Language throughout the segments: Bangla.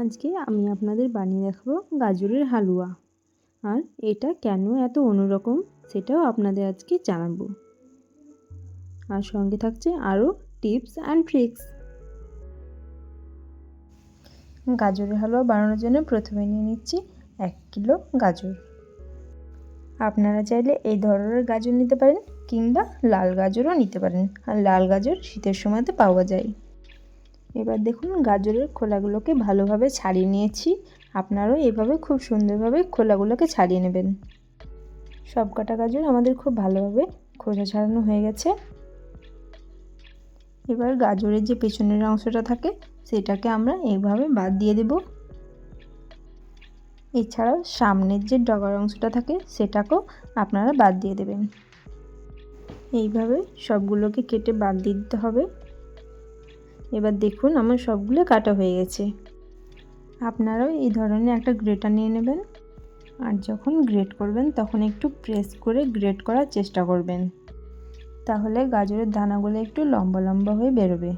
আজকে আমি আপনাদের বানিয়ে দেখাবো গাজরের হালুয়া। আর এটা কেন এত অন্যরকম সেটাও আপনাদের আজকে জানাব। আর সঙ্গে থাকছে আরও টিপস অ্যান্ড ট্রিক্স। গাজরের হালুয়া বানানোর জন্য প্রথমে নিয়ে নিচ্ছি এক কিলো গাজর। আপনারা চাইলে এই ধরনের গাজর নিতে পারেন কিংবা লাল গাজরও নিতে পারেন। আর লাল গাজর শীতের সময়তে পাওয়া যায়। এবার দেখুন গাজরের খোলাগুলোকে ভালোভাবে ছাড়িয়ে নিয়েছি। আপনারাও এভাবে খুব সুন্দরভাবে খোলাগুলোকে ছাড়িয়ে নেবেন। সব কাটা গাজর আমাদের খুব ভালোভাবে খোসা ছাড়ানো হয়ে গেছে। এবার গাজরের যে পেছনের অংশটা থাকে, সেটাকে আমরা এইভাবে বাদ দিয়ে দেব। এছাড়াও সামনের যে ডগার অংশটা থাকে, সেটাকেও আপনারা বাদ দিয়ে দেবেন। এইভাবে সবগুলোকে কেটে বাদ দিতে হবে। এবার দেখুন আমার সবগুলো কাটা হয়ে গেছে। আপনারাও এই ধরনের একটা গ্রেটার নিয়ে নেবেন। আর যখন গ্রেট করবেন, তখন একটু প্রেস করে গ্রেট করার চেষ্টা করবেন। তাহলে গাজরের দানাগুলো একটু লম্বা লম্বা হয়ে বেরোবে।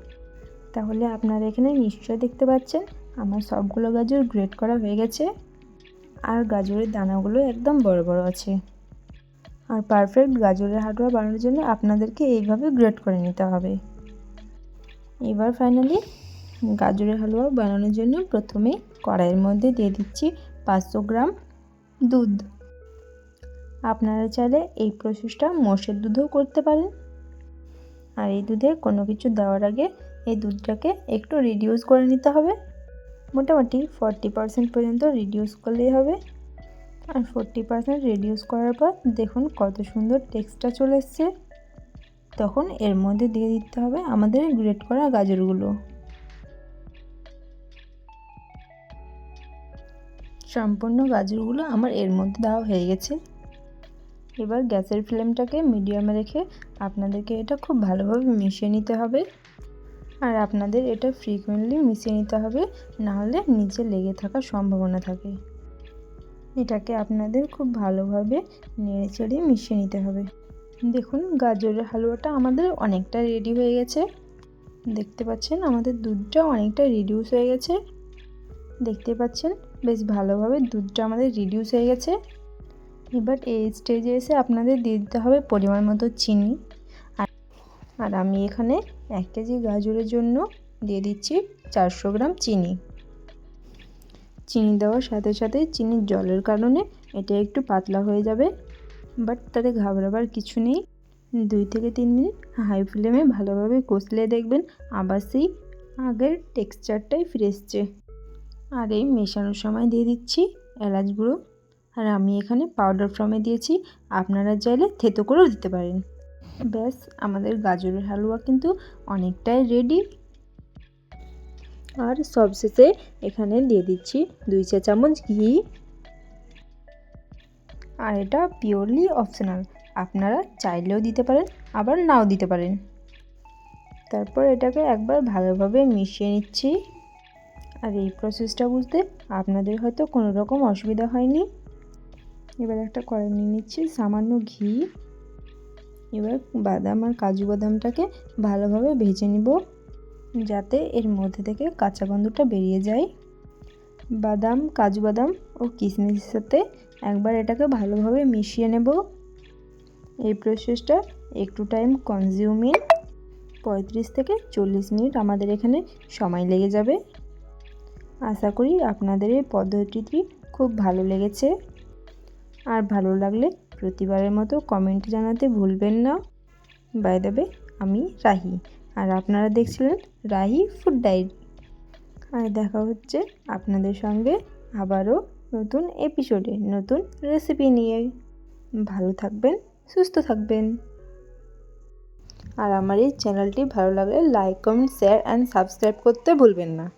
তাহলে আপনারা এখানে নিশ্চয় দেখতে পাচ্ছেন, আমার সবগুলো গাজর গ্রেট করা হয়ে গেছে। আর গাজরের দানাগুলো একদম বড় বড় আছে। আর পারফেক্ট গাজরের হালুয়া বানানোর জন্য আপনাদেরকে এইভাবে গ্রেট করে নিতে হবে। এবার ফাইনালি গাজরের হালুয়া বানানোর জন্য প্রথমে কড়াইয়ের মধ্যে দিয়ে দিচ্ছি পাঁচশো গ্রাম দুধ। আপনারা চাইলে এই প্রসেসটা মোষের দুধও করতে পারেন। আর এই দুধে কোনো কিছু দেওয়ার আগে এই দুধটাকে একটু রিডিউস করে নিতে হবে। মোটামুটি ফর্টি পারসেন্ট পর্যন্ত রিডিউস করলেই হবে। আর ফোরটি পারসেন্ট রিডিউস করার পর দেখুন কত সুন্দর টেক্সটটা চলে এসছে। তখন এর মধ্যে দিয়ে দিতে হবে আমাদের গ্রেট করা গাজরগুলো। সম্পূর্ণ গাজরগুলো আমার এর মধ্যে দেওয়া হয়ে গেছে। এবার গ্যাসের ফ্লেমটাকে মিডিয়ামে রেখে আপনাদেরকে এটা খুব ভালোভাবে মিশিয়ে নিতে হবে। আর আপনাদের এটা ফ্রিকুয়েন্টলি মিশিয়ে নিতে হবে, নাহলে নিচে লেগে থাকার সম্ভাবনা থাকে। এটাকে আপনাদের খুব ভালোভাবে নেড়ে চেড়ে মিশিয়ে নিতে হবে। দেখুন, গাজরের হালুয়াটা আমাদের অনেকটা রেডি হয়ে গেছে। দেখতে পাচ্ছেন, আমাদের দুধটা অনেকটা রিডিউস হয়ে গেছে। দেখতে পাচ্ছেন, বেশ ভালোভাবে দুধটা আমাদের রিডিউস হয়ে গেছে। এবার এই স্টেজে এসে আপনাদের দিয়ে দিতে হবে পরিমাণ মতো চিনি। আর আমি এখানে এক কেজি গাজরের জন্য দিয়ে দিচ্ছি চারশো গ্রাম চিনি। চিনি দেওয়ার সাথে সাথে চিনির জলের কারণে এটা একটু পাতলা হয়ে যাবে। বাট তাতে ঘাবড়াবার কিছু নেই। দুই থেকে তিন মিনিট হাই ফ্লেমে ভালোভাবে কষলে দেখবেন আবার সেই আগের টেক্সচারটাই ফিরে এসছে আর এই মেশানোর সময় দিয়ে দিচ্ছি এলাচ গুঁড়ো। আর আমি এখানে পাউডার ফর্মে দিয়েছি, আপনারা চাইলে থেতো করেও দিতে পারেন। ব্যাস, আমাদের গাজরের হালুয়া কিন্তু অনেকটাই রেডি আর সবশেষে এখানে দিয়ে দিচ্ছি দুই চা চামচ ঘি। আর এটা পিওরলি অপশনাল আপনারা চাইলেও দিতে পারেন, আবার নাও দিতে পারেন। তারপর এটাকে একবার ভালোভাবে মিশিয়ে নিচ্ছি। আর এই প্রসেসটা বুঝতে আপনাদের হয়তো কোনো রকম অসুবিধা হয়নি। এবার একটা কড়াই নিয়ে নিচ্ছি, সামান্য ঘি। এবার বাদাম আর কাজু বাদামটাকে ভালোভাবে ভেজে নিব, যাতে এর মধ্যে থেকে কাঁচা গন্ধটা বেরিয়ে যায়। বাদাম, কাজু বাদাম ও কিশমিশের সাথে একবার এটাকে ভালোভাবে মিশিয়ে নেব। এই প্রসেসটা একটু টাইম কনজিউমিং পঁয়ত্রিশ থেকে চল্লিশ মিনিট আমাদের এখানে সময় লেগে যাবে। আশা করি আপনাদের এই পদ্ধতিটি খুব ভালো লেগেছে। আর ভালো লাগলে প্রতিবারের মতো কমেন্ট জানাতে ভুলবেন না। বাই দেবে আমি রাহি। আর আপনারা দেখছিলেন রাহি ফুড ডায়েরি আর দেখা হচ্ছে আপনাদের সঙ্গে আবারও নতুন এপিসোডে নতুন রেসিপি নিয়ে। ভালো থাকবেন, সুস্থ থাকবেন। আর আমার এই চ্যানেলটি ভালো লাগলে like comment share and subscribe করতে ভুলবেন না।